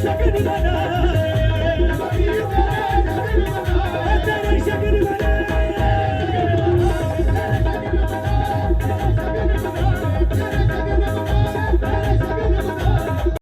ਸ਼ਗਨ ਬਣਾ